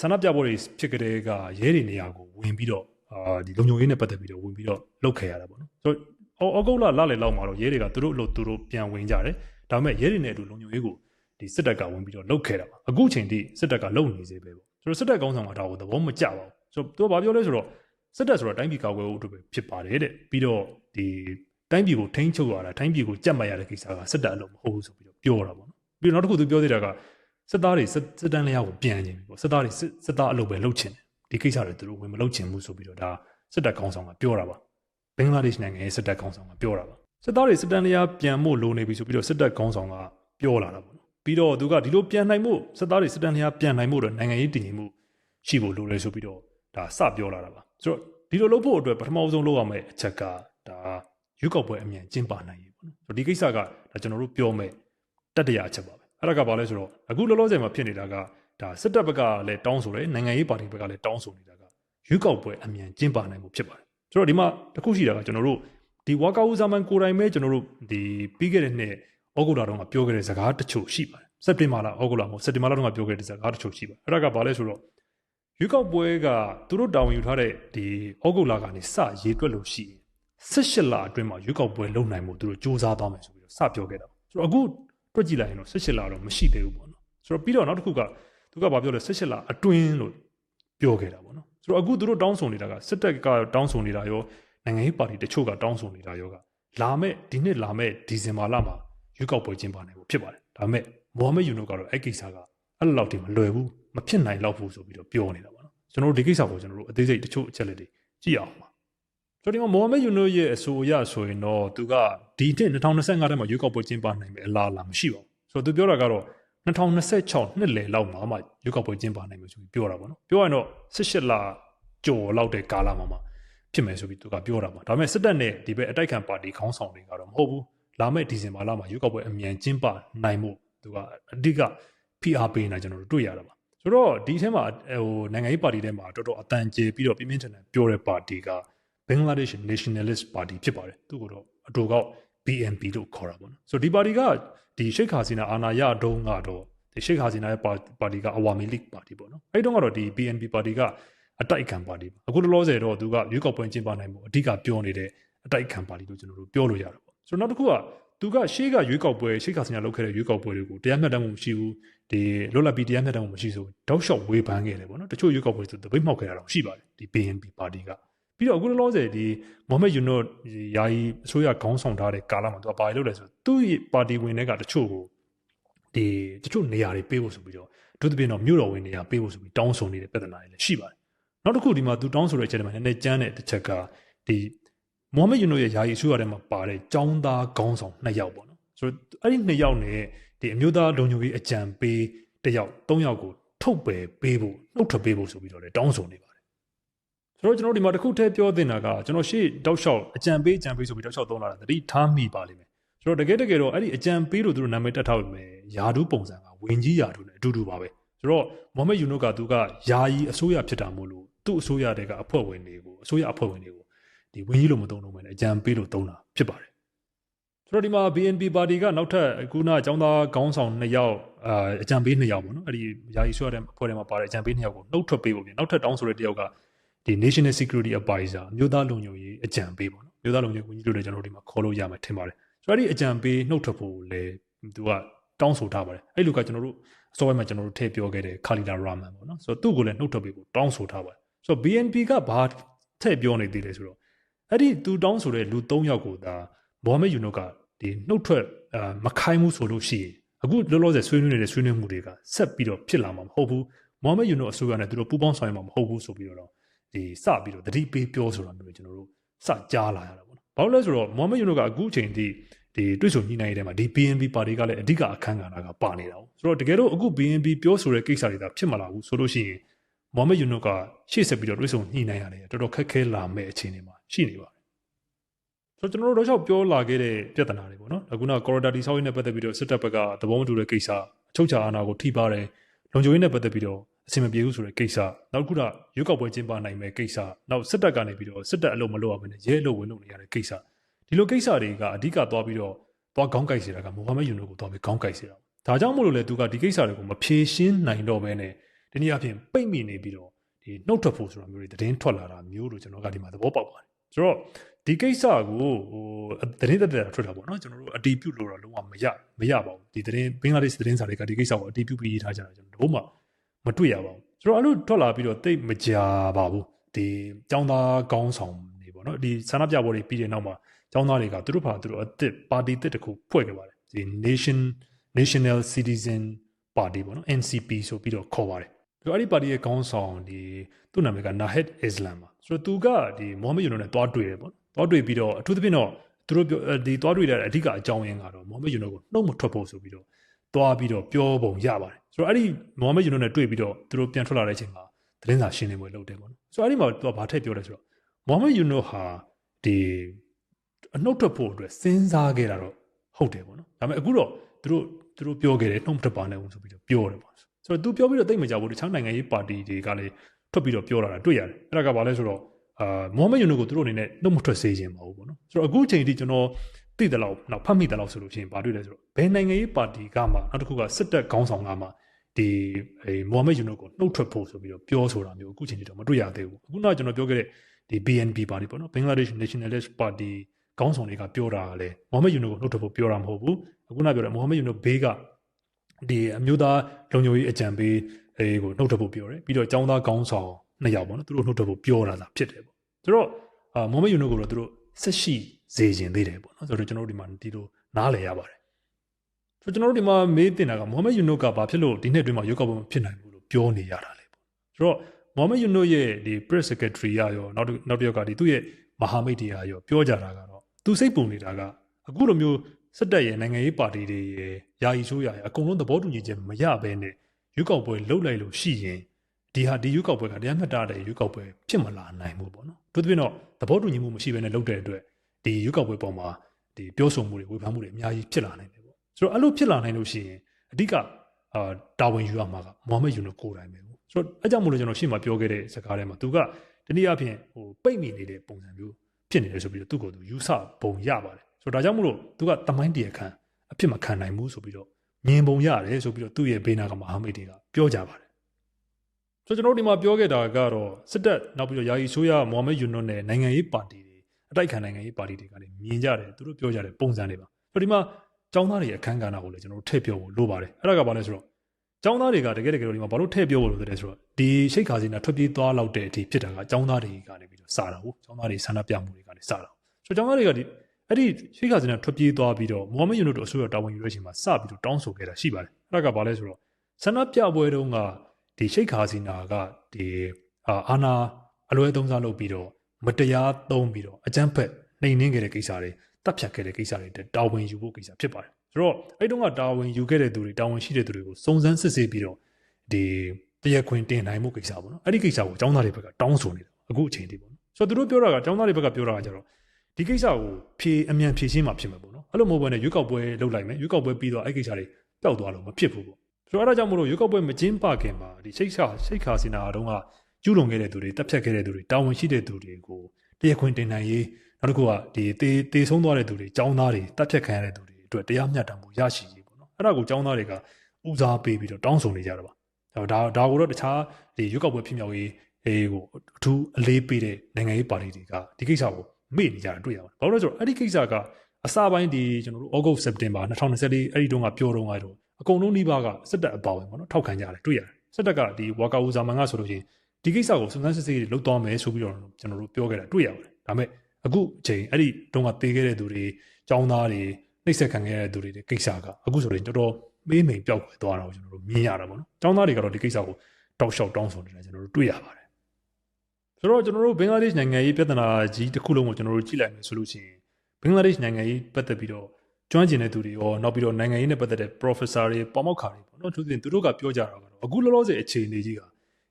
ဆန္ဒပြပွဲတွေဖြစ်ကြတဲ့ကရဲတွေနေရာကိုဝင်ပြီးတော့အာဒီလုံခြုံရေးနဲ့ပတ်သက်ပြီးတော့ဝင်ပြီးတော့လုတ်ခဲ့ရတာပေါ့နော်ဆိုတော့အောက်ဂုတ်လလလေလောက်မှာတော့ရဲတွေကသူတို့အလုပ်သူတို့ပြန်ဝင်ကြတယ်ဒါပေမဲ့ရဲတွေနဲ့အတူလုံခြုံရေးကိုဒီစစ်တပ်ကဝင်ပြီးတော့လုတ်ခဲ့တာပါအခုချိန်ထိစစ်တပ်ကလုတ်နေသေးပဲပေါ့ဆိုတော့စစ်တပ်ကောင်းဆောင်ကဒါကိုသဘောမကျပါဘူးဆိုတော့သူကဘာပြောလဲဆိုတော့စစ်တပ်ဆိုတော့တိုင်းပြည်ကာကွယ်ဖို့အတွက်ပဲဖြစ်ပါတယ်တဲ့ပြီးတော့ဒီတိုင်းပြည်ကိုထိန်းချုပ်ရတာတိုင်းပြည်ကိုကြက်မှတ်ရတဲ့ကိစ္စကစစ်တပ်အလုပ်မဟုတ်ဘူးဆိုပြီးတော့ပြောတာပေါ့နော်ပြီးတော့နောက်တစ်ခုသူပြောသေးတာက စစ်သားတွေစစ်စစ်တမ်းလျားကိုပြန်ခြင်းပြီပေါ့စစ်သားတွေစစ်စစ်သားအလုပ်ပဲလုပ်ချင်တယ်ဒီကိစ္စတွေသူတို့ဝင်မလုပ်ချင်ဘူးဆိုပြီးတော့ဒါစစ်တပ်ကောင်းဆောင်ကပြောတာပါဘင်္ဂလားဒေ့ရှ်နိုင်ငံရဲ့စစ်တပ်ကောင်းဆောင်ကပြောတာပါစစ်သားတွေစစ်တမ်းလျားပြန်ဖို့လိုနေပြီဆိုပြီးတော့စစ်တပ်ကောင်းဆောင်ကပြောလာတာပေါ့နော်ပြီးတော့သူကဒီလိုပြန်နိုင်မှုစစ်သားတွေစစ်တမ်းလျားပြန်နိုင်မှုတော့နိုင်ငံရေးတည်ငြိမ်မှုရှိဖို့လိုတယ်ဆိုပြီးတော့ဒါစပြောလာတာပါဆိုတော့ဒီလိုလုပ်ဖို့အတွက်ပထမဆုံးလုပ်ရမယ့်အချက်ကဒါရွေးကောက်ပွဲအမြန်ကျင်းပနိုင်ရေးပေါ့နော်ဆိုတော့ဒီကိစ္စကဒါကျွန်တော်တို့ပြောမယ်တတရာအချက်ပါပဲ အဲ့ဒါကဘာလဲဆိုတော့အခုလောလောဆယ်မှာဖြစ်နေတာကဒါစစ်တပ်ဘက်ကလည်းတောင်းဆိုတယ်နိုင်ငံရေးပါတီဘက်ကလည်းတောင်းဆိုနေတာကရွေးကောက်ပွဲအမြန်ကျင်းပနိုင်မှုဖြစ်ပါတယ်ဆိုတော့ဒီမှာတခုရှိတာကကျွန်တော်တို့ဒီဝါကာဦးဇာမန်ကိုတိုင်ပဲကျွန်တော်တို့ဒီပြီးခဲ့တဲ့နှစ်ဩဂုတ်လတုန်းကပြောခဲ့တဲ့စကားတချို့ရှိပါတယ်စက်တင်ဘာလဩဂုတ်လမဟုတ်စက်တင်ဘာလတုန်းကပြောခဲ့တဲ့စကားတချို့ရှိပါတယ်အဲ့ဒါကဘာလဲဆိုတော့ရွေးကောက်ပွဲကသူတို့တာဝန်ယူထားတဲ့ဒီဩဂုတ်လကနေစရေးတွက်လို့ရှိရင်18လအတွင်းမှာရွေးကောက်ပွဲလုပ်နိုင်မှုသူတို့စ조사သွားမယ်ဆိုပြီးတော့စပြောခဲ့တာဆိုတော့အခု တွက်ကြည့်လိုက်ရင်တော့18လတော့မရှိသေးဘူးပေါ့နော်ဆိုတော့ပြီးတော့နောက်တစ်ခုကသူကဘာပြောလဲ18လအတွင်းလို့ပြောခဲ့တာပေါ့နော်ဆိုတော့အခုသူတို့တောင်းဆိုနေတာကစစ်တပ်ကတောင်းဆိုနေတာရောနိုင်ငံရေးပါတီတချို့ကတောင်းဆိုနေတာရောကလာမဲ့ဒီနှစ်လာမဲ့ဒီဇင်ဘာလမှာရွေးကောက်ပွဲကျင်းပနိုင်ဖို့ဖြစ်ပါတယ်ဒါပေမဲ့မိုဟာမက်ယူနိုကတော့အဲ့ကိစ္စကအဲ့လောက်ထိမလွယ်ဘူးမဖြစ်နိုင်တော့ဘူးဆိုပြီးတော့ပြောနေတာပေါ့နော်ကျွန်တော်တို့ဒီကိစ္စကိုကျွန်တော်တို့အသေးစိတ်တချို့အချက်လက်တွေကြည့်အောင်ပါ ဆိုတော့ဒီမှာမိုဟာမက်ယူနိုရဲ့အဆိုအရဆိုရင်တော့သူကဒီနှစ်2025ထဲမှာရွေးကောက်ပွဲကျင်းပနိုင်မယ်အလားအလာမရှိပါဘူးဆိုတော့သူပြောတာကတော့2026နှစ်လယ်လောက်မှာမှရွေးကောက်ပွဲကျင်းပနိုင်မယ်ဆိုပြီးပြောတာပေါ့နော်ပြောရရင်တော့18လကျော်လောက်တဲ့ကာလမှာမှဖြစ်မယ်ဆိုပြီးသူကပြောတာပါဒါပေမဲ့စစ်တပ်နဲ့ဒီဘက်အတိုက်ခံပါတီခေါင်းဆောင်တွေကတော့မဟုတ်ဘူးလာမယ့်ဒီဇင်ဘာလမှာရွေးကောက်ပွဲအမြန်ကျင်းပနိုင်မှုသူကအဓိကဖိအားပေးနေတာကျွန်တော်တို့တွေ့ရတာပါဆိုတော့ဒီထဲမှာဟိုနိုင်ငံရေးပါတီထဲမှာတော်တော်အတန်ကျေပြီးတော့ပြင်းပြင်းထန်ထန်ပြောတဲ့ပါတီက ဘင်္ဂလားဒေ့ရှ် Nationalist Party ဖြစ်ပါတယ်သူကတော့အတူကောက် BNP လို့ခေါ်တာပေါ့နော်ဆိုတော့ဒီပါတီကဒီရှိတ်ခါစီနာအာနာရတုံးကတော့ဒီရှိတ်ခါစီနာရဲ့ပါတီကအဝါမီလိပါတီပေါ့နော်အဲ့တုန်းကတော့ဒီ BNP ပါတီကအတိုက်ခံပါတီပါအခုလောလောဆယ်တော့သူကရွေးကောက်ပွဲကျင်းပနိုင်မှုအဓိကပြောနေတဲ့အတိုက်ခံပါတီလို့ကျွန်တော်တို့ပြောလို့ရတာပေါ့ဆိုတော့နောက်တစ်ခုကသူကရှေ့ကရွေးကောက်ပွဲရှေ့ခါစညာလုပ်ခဲ့တဲ့ရွေးကောက်ပွဲတွေကိုတရားမျှတမှုမရှိဘူးဒီလွတ်လပ်ပြီးတရားမျှတမှုမရှိဆိုတောက်လျှောက်ဝေဖန်ခဲ့တယ်ပေါ့နော်တချို့ရွေးကောက်ပွဲဆိုတပိတ်မှောက်ခဲ့တာတော့ရှိပါတယ်ဒီ BNP ပါတီက ပြီးတော့အခုလောလောဆယ်ဒီမိုဟမက်ယူနိုယာယီအစိုးရခေါင်းဆောင်ထားတဲ့ကာလမှာသူကဘာလုပ်လဲဆိုသူ့ပါတီဝင်တွေကတချို့ကိုဒီတချို့နေရာတွေပေးဖို့ဆိုပြီးတော့ဒုသဖြင့်တော့မြို့တော်ဝင်နေရာပေးဖို့ဆိုပြီးတောင်းဆိုနေတဲ့ပြဿနာတွေလည်းရှိပါတယ်နောက်တစ်ခုဒီမှာသူတောင်းဆိုတဲ့အချက်တွေမှာနည်းနည်းကြမ်းတဲ့တစ်ချက်ကဒီမိုဟမက်ယူနိုရဲ့ယာယီအစိုးရထဲမှာပါတဲ့ចောင်းသားခေါင်းဆောင်နှစ်ယောက်ပေါ့နော်ဆိုတော့အဲ့ဒီနှစ်ယောက်နဲ့ဒီအမျိုးသားလုံခြုံရေးအကြံပေးတစ်ယောက်သုံးယောက်ကိုထုတ်ပယ်ပေးဖို့နှုတ်ထွက်ပေးဖို့ဆိုပြီးတော့လည်းတောင်းဆိုနေပါ တယ်ဆိုတော့ကျွန်တော်ဒီမှာတစ်ခုထည့်ပြောသင့်တာကကျွန်တော်ရှေ့တောက်လျှောက်အကြံပေးအကြံပေးဆိုပြီးတောက်လျှောက်သုံးလာတာတတိထားမိပါလိမ့်မယ်ဆိုတော့တကယ်တကယ်တော့အဲ့ဒီအကြံပေးလို့သူတို့နာမည်တက်ထားပြီယာဒူးပုံစံကဝင်ကြီးယာဒူးနဲ့အတူတူပါပဲဆိုတော့မိုဟမက်ယူနိုကသူကယာယီအစိုးရဖြစ်တာမို့လို့သူ့အစိုးရတဲ့ကအဖွဲ့ဝင်တွေကိုအစိုးရအဖွဲ့ဝင်တွေကိုဒီဝင်းကြီးလို့မသုံးတော့မယ်အကြံပေးလို့သုံးတာဖြစ်ပါတယ်ဆိုတော့ဒီမှာ BNP ပါတီကနောက်ထပ်ခုနအကြောင်းသားခေါင်းဆောင်2ယောက်အာအကြံပေး2ယောက်ပေါ့နော်အဲ့ဒီယာယီဆိုရတဲ့အဖွဲ့ထဲမှာပါတဲ့အကြံပေး2ယောက်ကိုနှုတ်ထွက်ပေးဖို့ပြင်နောက်ထပ်တောင်းဆိုတဲ့တယောက်က ဒီ National Security Advisor မြို့သားလုံခြုံရေးအကြံပေးပေါ့နော်မြို့သားလုံခြုံရေးဝန်ကြီးတို့လည်းကျွန်တော်တို့ဒီမှာခေါ်လို့ရမှာထင်ပါတယ်ဆိုတော့အဲ့ဒီအကြံပေးနှုတ်ထွက်ဖို့လည်းသူကတောင်းဆိုထားပါတယ်အဲ့လူကကျွန်တော်တို့အစောပိုင်းမှာကျွန်တော်တို့ထည့်ပြောခဲ့တဲ့ခါလီလာရာမန်ပေါ့နော်ဆိုတော့သူ့ကိုလည်းနှုတ်ထွက်ပေးဖို့တောင်းဆိုထားပါတယ်ဆိုတော့ BNP ကဘာထည့်ပြောနေသေးလဲဆိုတော့အဲ့ဒီသူတောင်းဆိုတဲ့လူ၃ယောက်ကိုဒါမိုဟာမက်ယူနိုကဒီနှုတ်ထွက်အာမခိုင်းမှုဆိုလို့ရှိရင်အခုလောလောဆယ်ဆွေးနွေးနေတဲ့ဆွေးနွေးမှုတွေကဆက်ပြီးတော့ဖြစ်လာမှာမဟုတ်ဘူးမိုဟာမက်ယူနိုအစိုးရနဲ့သူတို့ပူးပေါင်းဆောင်ရွက်မှာမဟုတ်ဘူးဆိုပြီးတော့ ဒီစပြီးတော့တတိပေးပြောဆိုတာမျိုးကျွန်တော်တို့စကြားလာရတာပေါ့နော်။ဘာလို့လဲဆိုတော့မိုဟာမက်ယူနိုကအခုအချိန်ထိဒီတွေ့ဆုံညှိနှိုင်းရေးထဲမှာဒီ BNB ပါတီကလည်းအဓိကအခန်းကဏ္ဍကပါနေတာ哦ဆိုတော့တကယ်လို့အခု BNB ပြောဆိုတဲ့ကိစ္စတွေဒါဖြစ်မလာဘူးဆိုလို့ရှိရင်မိုဟာမက်ယူနိုကရှေ့ဆက်ပြီးတော့တွေ့ဆုံညှိနှိုင်းရတယ်တော်တော်ခက်ခဲလာမဲ့အခြေအနေမှာရှိနေပါတယ်ဆိုတော့ကျွန်တော်တို့တော့ပြောလာခဲ့တဲ့ပြဿနာတွေပေါ့နော်အခုနကော်ရီဒါတီဆောက်ရေးနဲ့ပတ်သက်ပြီးတော့စစ်တပ်ဘက်ကသဘောမတူတဲ့ကိစ္စအချုပ်ချာအာဏာကိုထိပါတယ်လုံခြုံရေးနဲ့ပတ်သက်ပြီးတော့ အဆင်မပြေဘူးဆိုတဲ့ကိစ္စနောက်ခုနရွေးကောက်ပွဲကျင်းပနိုင်မဲ့ကိစ္စနောက်စစ်တပ်ကနေပြီးတော့စစ်တပ်အလုပ်မလုပ်ရဘဲနဲ့ရဲအလုပ်ဝင်လုပ်နေရတဲ့ကိစ္စဒီလိုကိစ္စတွေကအဓိကသွားပြီးတော့သွားခေါင်းကိုက်စေတာကမိုဟာမက်ယူနိုကိုသွားပြီးခေါင်းကိုက်စေတာဒါကြောင့်မို့လို့လေသူကဒီကိစ္စတွေကိုမဖြေရှင်းနိုင်တော့ဘဲနဲ့ဒီနေ့အပြင်ပိတ်မိနေပြီးတော့ဒီနှုတ်ထွက်ဖို့ဆိုတာမျိုးတွေသတင်းထွက်လာတာမျိုးလို့ကျွန်တော်ကဒီမှာသဘောပေါက်ပါတယ်ဆိုတော့ဒီကိစ္စကိုဟိုသတင်းသက်သက်ထွက်တာပေါ့နော်ကျွန်တော်တို့အတီးပြုတ်လို့တော့လုံးဝမရမရပါဘူးဒီသတင်းဘင်္ဂလားဒေ့ရှ်သတင်းစာတွေကဒီကိစ္စကိုအတီးပြုတ်ပြီးရေးထားကြတာကျွန်တော်တို့မှ မတွေ့ရပါဘူးဆိုတော့အဲ့လိုထွက်လာပြီးတော့တိတ်မကြပါဘူးဒီចောင်းသားကောင်းဆောင်နေပေါ့နော်ဒီဆန္ဒပြပွဲတွေပြီးတဲ့နောက်မှာចောင်းသားတွေကသူတို့ဖာသူတို့အစ်စ်ပါတီတစ်တခုဖွဲ့ခဲ့ပါတယ်ဒီ nation national citizen party ပေါ့နော် NCP ဆိုပြီးတော့ခေါ်ပါတယ်ဆိုတော့အဲ့ဒီပါတီရဲ့ခေါင်းဆောင်ဒီသူ့နာမည်က Nahid Islam ပါဆိုတော့သူကဒီမိုဟာမက်ယူနိုနဲ့တွားတွေ့တယ်ပေါ့တွားတွေ့ပြီးတော့အထူးသဖြင့်တော့သူတို့ဒီတွားတွေ့တဲ့အဓိကအကြောင်းရင်းကတော့မိုဟာမက်ယူနိုကိုနှုတ်မထွက်ဖို့ဆိုပြီးတော့တွားပြီးတော့ပြောပုံရပါတယ် ဆိုတော့အဲ့ဒီမိုဟာမက်ယူနိုနဲ့တွေ့ပြီးတော့သူတို့ပြန်ထွက်လာတဲ့အချိန်မှာသတင်းစာရှင်းလင်းပွဲလုပ်တယ်ပေါ့နော်ဆိုတော့အဲ့ဒီမှာသူကဘာထည့်ပြောလဲဆိုတော့မိုဟာမက်ယူနိုဟာဒီအနှုတ်ထွက်ဖို့အတွက်စဉ်းစားခဲ့တာတော့ဟုတ်တယ်ပေါ့နော်ဒါပေမဲ့အခုတော့သူတို့သူတို့ပြောခဲ့တယ်နှုတ်ထွက်ပါနဲ့ဆိုပြီးတော့ပြောတယ်ပေါ့ဆိုတော့သူပြောပြီးတော့တိတ်မကြဘူးတခြားနိုင်ငံရေးပါတီတွေကလည်းထွက်ပြီးတော့ပြောလာတာတွေ့ရတယ်အဲ့ဒါကဘာလဲဆိုတော့အာမိုဟာမက်ယူနိုကိုသူတို့အနေနဲ့နှုတ်မထွက်စေခြင်းမဟုတ်ဘူးပေါ့နော်ဆိုတော့အခုချိန်ထိကျွန်တော်သိတယ်လို့နောက်ဖတ်မိတယ်လို့ဆိုလို့ရှိရင်ဘာတွေ့လဲဆိုတော့ဘယ်နိုင်ငံရေးပါတီကမှနောက်တစ်ခုကစစ်တပ်ခေါင်းဆောင်ကမှ ဒီအဲမိုဟာမက်ယူနိုကိုနှုတ်ထွက်ဖို့ဆိုပြီးတော့ပြောဆိုတာမျိုးအခုချိန်ထိတော့မတွေ့ရသေးဘူးအခုနောက်ကျွန်တော်ပြောခဲ့တဲ့ဒီ BNP ပါတီပေါ့နော် Bangladesh Nationalist Party ခေါင်းဆောင်တွေကပြောတာကလည်းမိုဟာမက်ယူနိုကိုနှုတ်ထွက်ဖို့ပြောတာမဟုတ်ဘူးအခုနပြောတဲ့မိုဟာမက်ယူနိုဘေးကဒီအမျိုးသားလုံခြုံရေးအကြံပေးအေးကိုနှုတ်ထွက်ဖို့ပြောတယ်ပြီးတော့ចောင်းသားခေါင်းဆောင်နှစ်ယောက်ပေါ့နော်သူတို့နှုတ်ထွက်ဖို့ပြောတာသာဖြစ်တယ်ပေါ့ဆိုတော့အာမိုဟာမက်ယူနိုကိုတော့သူတို့ဆက်ရှိစေခြင်းသေးတယ်ပေါ့နော်ဆိုတော့ကျွန်တော်တို့ဒီမှာဒီလိုနားလည်ရပါတယ် ဆိုတော့ကျွန်တော်တို့ဒီမှာမေးတင်တာကမိုဟာမက်ယူနိုကဘာဖြစ်လို့ဒီနှစ်အတွင်းမှာရုပ်ောက်ပွဲမဖြစ်နိုင်ဘူးလို့ပြောနေရတာလေပေါ့ဆိုတော့မိုဟာမက်ယူနိုရဲ့ဒီ press secretary ရရောနောက်နောက်တစ်ယောက်ကဒီသူ့ရဲ့မဟာမိတ်တရားရောပြောကြတာကတော့သူစိတ်ပုံနေတာကအခုလိုမျိုးစစ်တပ်ရဲ့နိုင်ငံရေးပါတီတွေရဲ့ယာယီဆိုးရရဲ့အကုန်လုံးသဘောတူညီချက်မရဘဲနဲ့ရွေးကောက်ပွဲလှုပ်လိုက်လို့ရှိရင်ဒီဟာဒီရွေးကောက်ပွဲကတရားမျှတတဲ့ရွေးကောက်ပွဲဖြစ်မလာနိုင်ဘူးပေါ့နော်။တို့သဖြင့်တော့သဘောတူညီမှုမရှိဘဲနဲ့လှုပ်တဲ့အတွက်ဒီရွေးကောက်ပွဲပေါ်မှာဒီပြောဆိုမှုတွေဝေဖန်မှုတွေအများကြီးဖြစ်လာနိုင်တယ်ပေါ့။ ဆိုတော့အဲ့လိုဖြစ်လာနိုင်လို့ရှိရင်အဓိကအာတာဝန်ယူရမှာကမိုဟာမက်ယူနိုကိုယ်တိုင်ပဲပေါ့။ဆိုတော့အဲကြောင့်မို့လို့ကျွန်တော်ရှေ့မှာပြောခဲ့တဲ့စကားထဲမှာသူကတနည်းအားဖြင့်ဟိုပိတ်မိနေတဲ့ပုံစံမျိုးဖြစ်နေတယ်ဆိုပြီးတော့သူ့ကိုယ်သူယူဆပုံရပါတယ်။ဆိုတော့ဒါကြောင့်မို့လို့သူကတမိုင်းတရခံအဖြစ်မခံနိုင်ဘူးဆိုပြီးတော့မြင်ပုံရတယ်ဆိုပြီးတော့သူ့ရဲ့ဘေးနာကမဟာမိတ်တွေကပြောကြပါတယ်ဆိုတော့ကျွန်တော်ဒီမှာပြောခဲ့တာကတော့စစ်တပ်နောက်ပြီးတော့ယာယီဆိုးရမိုဟာမက်ယူနွတ်နဲ့နိုင်ငံရေးပါတီတွေအတိုက်ခံနိုင်ငံရေးပါတီတွေကလည်းမြင်ကြတယ်သူတို့ပြောကြတဲ့ပုံစံတွေပါဆိုတော့ဒီမှာ ចောင်းသားတွေအခန်းကဏ္ဍကိုလည်းကျွန်တော်တို့ထည့်ပြောဖို့လိုပါတယ်အဲ့ဒါကဘာလဲဆိုတော့ចောင်းသားတွေကတကယ်တကယ်လို့ဒီမှာဘာလို့ထည့်ပြောဖို့လိုတယ်ဆိုတော့ဒီရှိတ်ခါစီနာထွက်ပြေးသွားလောက်တဲ့အထိဖြစ်တာကចောင်းသားတွေကနေပြီးတော့စာတာဟုတ်ចောင်းသားတွေဆန္ဒပြမှုတွေကနေစာတာဆိုတော့ចောင်းသားတွေကဒီအဲ့ဒီရှိခါစင်ကထွက်ပြေးသွားပြီးတော့မိုဟာမက်ယူနုတို့အစိုးရတာဝန်ယူတဲ့အချိန်မှာစပြီးတော့တောင်းဆိုခဲ့တာရှိပါတယ်အဲ့ဒါကဘာလဲဆိုတော့ဆန္ဒပြပွဲတုန်းကဒီရှိခါစီနာကဒီအာနာအလွဲသုံးစားလုပ်ပြီးတော့မတရားသုံးပြီးတော့အကြမ်းဖက်နှိမ်နင်းခဲ့တဲ့ကိစ္စတွေ တပ်ဖြတ်ခဲ့တဲ့ကိစ္စတွေတာဝန်ယူဖို့ကိစ္စဖြစ်ပါတယ်ဆိုတော့အဲ့တုန်းကတာဝန်ယူခဲ့တဲ့သူတွေတာဝန်ရှိတဲ့သူတွေကိုစုံစမ်းစစ်ဆေးပြီးတော့ဒီတရားခွင်တင်နိုင်မှုကိစ္စပေါ့နော်အဲ့ဒီကိစ္စကိုចောင်းသားတွေဘက်ကတောင်းဆိုနေတာအခုအချိန်ထိပေါ့နော်ဆိုတော့သူတို့ပြောတာကចောင်းသားတွေဘက်ကပြောတာကကြတော့ဒီကိစ္စကိုဖြေအမြန်ဖြေရှင်းမှာဖြစ်မှာပေါ့နော်အဲ့လိုမဟုတ်ဘဲနဲ့ရွေးကောက်ပွဲလုပ်လိုက်မယ်ရွေးကောက်ပွဲပြီးတော့အဲ့ကိစ္စတွေပျောက်သွားလို့မဖြစ်ဘူးပေါ့ဆိုတော့အဲ့ဒါကြောင့်မလို့ရွေးကောက်ပွဲမကျင်းပခင်မှာဒီရှိတ်စာရှိတ်ခါစင်နာတုန်းကကျူးလွန်ခဲ့တဲ့သူတွေတပ်ဖြတ်ခဲ့တဲ့သူတွေတာဝန်ရှိတဲ့သူတွေကိုတရားခွင်တင်နိုင်ရေး နောက်တစ်ခုကဒီတေးတေးဆုံးသွားတဲ့သူတွေចောင်းသားတွေတပ်ဖြတ်ခံရတဲ့သူတွေအတွက်တရားမျှတမှုရရှိရေးပေါ့နော်အဲ့ဒါကိုចောင်းသားတွေကဦးစားပေးပြီးတော့တောင်းဆိုနေကြတာပါဒါဒါကိုတော့တခြားဒီရွေးကောက်ပွဲဖြစ်မြောက်ရေးအေးကိုအထူးအလေးပေးတဲ့နိုင်ငံရေးပါတီတွေကဒီကိစ္စကိုမေ့နေကြတာတွေ့ရပါတယ်ဘာလို့လဲဆိုတော့အဲ့ဒီကိစ္စကအစပိုင်းဒီကျွန်တော်တို့ August September 2024အဲ့ဒီတုန်းကပြောတော့ကတော့အကုန်လုံးနှိပါကစစ်တပ်အပေါဝင်ပေါ့နော်ထောက်ခံကြတယ်တွေ့ရတယ်စစ်တပ်ကဒီဝါကာဝူဇာမန်ကဆိုလို့ရှိရင်ဒီကိစ္စကိုစုံစမ်းစစ်ဆေးလုပ်သွားမယ်ဆိုပြီးတော့ကျွန်တော်တို့ပြောခဲ့တာတွေ့ရပါတယ်ဒါပေမဲ့ အခုအချိန်အဲ့ဒီတုန်းကတေးခဲ့တဲ့သူတွေចောင်းသားတွေနှိပ်စက်ခံခဲ့ရတဲ့သူတွေတဲ့ကိစ္စကအခုဆိုရင်တော်တော်မေးမိန်ပျောက်ကွယ်သွားတာကိုကျွန်တော်တို့မြင်ရတာပေါ့နော်ចောင်းသားတွေကတော့ဒီကိစ္စကိုတောက်လျှောက်တောင်းဆိုနေတာကျွန်တော်တို့တွေ့ရပါတယ်ဆိုတော့ကျွန်တော်တို့ဘင်္ဂလားဒေ့ရှ်နိုင်ငံရေးပြဿနာကြီးတစ်ခုလုံးကိုကျွန်တော်တို့ကြည့်လိုက်မယ်ဆိုလို့ရှိရင်ဘင်္ဂလားဒေ့ရှ်နိုင်ငံရေးပတ်သက်ပြီးတော့ကျွမ်းကျင်တဲ့သူတွေရောနောက်ပြီးတော့နိုင်ငံရေးနဲ့ပတ်သက်တဲ့ professor တွေပေါမောက်ခါတွေပေါ့နော်သူတို့သူတို့ကပြောကြတာကတော့အခုလောလောဆယ်အခြေအနေကြီးက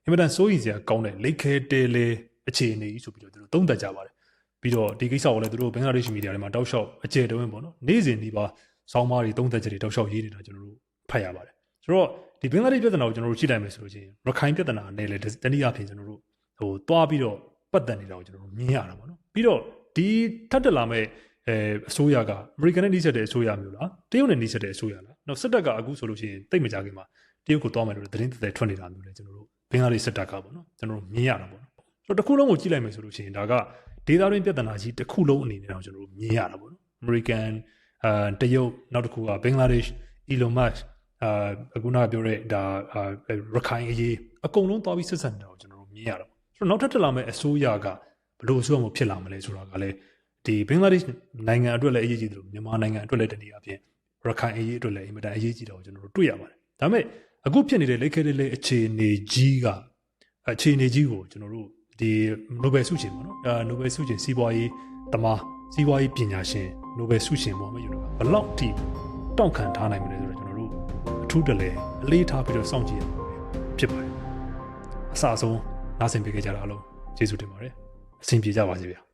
အင်မတန်စိုးရိမ်စရာကောင်းတဲ့လိတ်ခဲတဲလေအခြေအနေကြီးဆိုပြီးတော့သူတို့သုံးသပ်ကြပါတယ် ပြီးတော့ဒီကိစ္စကိုလည်းသူတို့ဘင်္ဂလားဒေ့ရှ်မီဒီယာတွေမှာတောက်လျှောက်အကျယ်တဝင်းပေါ့နော်နေ့စဉ်ဒီပါဆောင်းပါးတွေသုံးသပ်ချက်တွေတောက်လျှောက်ရေးနေတာကျွန်တော်တို့ဖတ်ရပါတယ်ဆိုတော့ဒီဘင်္ဂလားဒေ့ရှ်ပြဿနာကိုကျွန်တော်တို့ကြည့်လိုက်မယ်ဆိုလို့ချင်းရခိုင်ပြဿနာနဲ့လည်းတနည်းအားဖြင့်ကျွန်တော်တို့ဟိုတွားပြီးတော့ပတ်သက်နေတာကိုကျွန်တော်တို့မြင်ရတာပေါ့နော်ပြီးတော့ဒီထပ်တက်လာမဲ့အဲအစိုးရကအမေရိကန်နဲ့နှိစက်တဲ့အစိုးရမျိုးလားတရုတ်နဲ့နှိစက်တဲ့အစိုးရလားနောက်စစ်တပ်ကအခုဆိုလို့ရှိရင်တိတ်မကြခင်မှာတရုတ်ကိုတွားမယ်လို့သတင်းသက်သက်ထွက်နေတာမျိုးလေကျွန်တော်တို့ဘင်္ဂလားဒေ့ရှ်စစ်တပ်ကပေါ့နော်ကျွန်တော်တို့မြင်ရတာပေါ့နော်ဆိုတော့တစ်ခုလုံးကိုကြည့်လိုက်မယ်ဆိုလို့ရှိရင်ဒါက ဒေသတွင်းပြဿနာကြီးတစ်ခုလုံးအနေနဲ့တော့ကျွန်တော်တို့မြင်ရတာပေါ့နော်အမေရိကန်အာတရုတ်နောက်တစ်ခုကဘင်္ဂလားဒေ့ရှ် Elon Musk အာအခုနကပြောတဲ့ဒါအာရခိုင်အရေးအကုန်လုံးသွားပြီးဆက်ဆံနေတာကိုကျွန်တော်တို့မြင်ရတော့ဆိုတော့နောက်ထပ်တက်လာမယ့်အစိုးရကဘလို့အစိုးရမျိုးဖြစ်လာမလဲဆိုတာကလည်းဒီဘင်္ဂလားဒေ့ရှ်နိုင်ငံအတွက်လည်းအရေးကြီးတယ်လို့မြန်မာနိုင်ငံအတွက်လည်းတနည်းအားဖြင့်ရခိုင်အရေးအတွက်လည်းအင်မတန်အရေးကြီးတာကိုကျွန်တော်တို့တွေ့ရပါတယ်ဒါပေမဲ့အခုဖြစ်နေတဲ့လက်ခဲလေးလေးအခြေအနေကြီးကအခြေအနေကြီးကိုကျွန်တော်တို့ ဒီနိုဘယ်ဆုရှင်ပေါ့နော်အဲနိုဘယ်ဆုရှင်စီးပွားရေးတမစီးပွားရေးပညာရှင်နိုဘယ်ဆုရှင်ပေါ့မယူတော့ဘလောက်ထိတောက်ခံထားနိုင်မလဲဆိုတော့ကျွန်တော်တို့အထူးတလဲအလေးထားပြီးတော့စောင့်ကြည့်ရမှာဖြစ်ပါတယ်အစအဆုံးနားဆင်ပေးကြကြတာအားလုံးကျေးဇူးတင်ပါတယ်အဆင်ပြေကြပါစေဗျာ